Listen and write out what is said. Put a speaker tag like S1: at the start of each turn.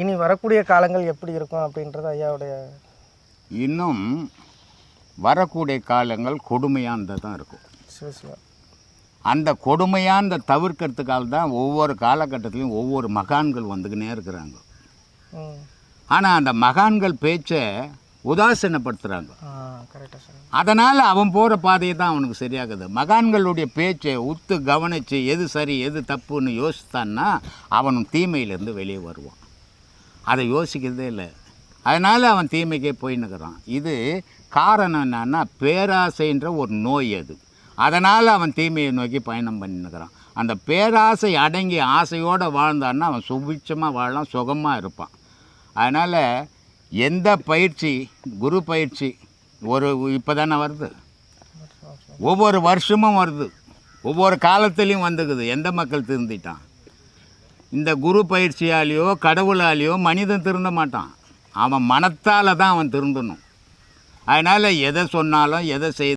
S1: இனி வரக்கூடிய காலங்கள் எப்படி இருக்கும் அப்படின்றது ஐயாவுடைய
S2: இன்னும் வரக்கூடிய காலங்கள் கொடுமையானதாக தான் இருக்கும்.
S1: சிவ சிவா
S2: அந்த கொடுமையானதை தவிர்க்கிறதுக்காக தான் ஒவ்வொரு காலகட்டத்திலையும் ஒவ்வொரு மகான்கள் வந்துக்கினே இருக்கிறாங்க. ஆனால் அந்த மகான்கள் பேச்சை உதாசீனப்படுத்துகிறாங்க
S1: சார்
S2: அதனால் அவன் போகிற பாதையை தான் அவனுக்கு சரியாகுது. மகான்களுடைய பேச்சை உத்து கவனித்து எது சரி எது தப்புன்னு யோசித்தான்னா அவன் தீமையிலேருந்து வெளியே வருவான். அதை யோசிக்கிறதே இல்லை. அதனால் அவன் தீமைக்கே போயின்னுக்கிறான். இது காரணம் என்னன்னா பேராசைன்ற ஒரு நோய் அது. அதனால் அவன் தீமையை நோக்கி பயணம் பண்ணின்னுக்கிறான். அந்த பேராசை அடங்கி ஆசையோடு வாழ்ந்தான்னா அவன் சுபிட்சமாக வாழலாம் சுகமாக இருப்பான். அதனால் எந்த பயிற்சி குரு பயிற்சி ஒரு இப்போ தானே வருது? ஒவ்வொரு வருஷமும் வருது. ஒவ்வொரு காலத்துலேயும் வந்துக்குது. எந்த மக்கள் திருந்திட்டான்? இந்த குரு பயிற்சியாலேயோ கடவுளாலேயோ மனிதன் திருந்த மாட்டான். அவன் மனத்தால் தான் அவன் திருந்தணும். அதனால் எதை சொன்னாலும் எதை செய்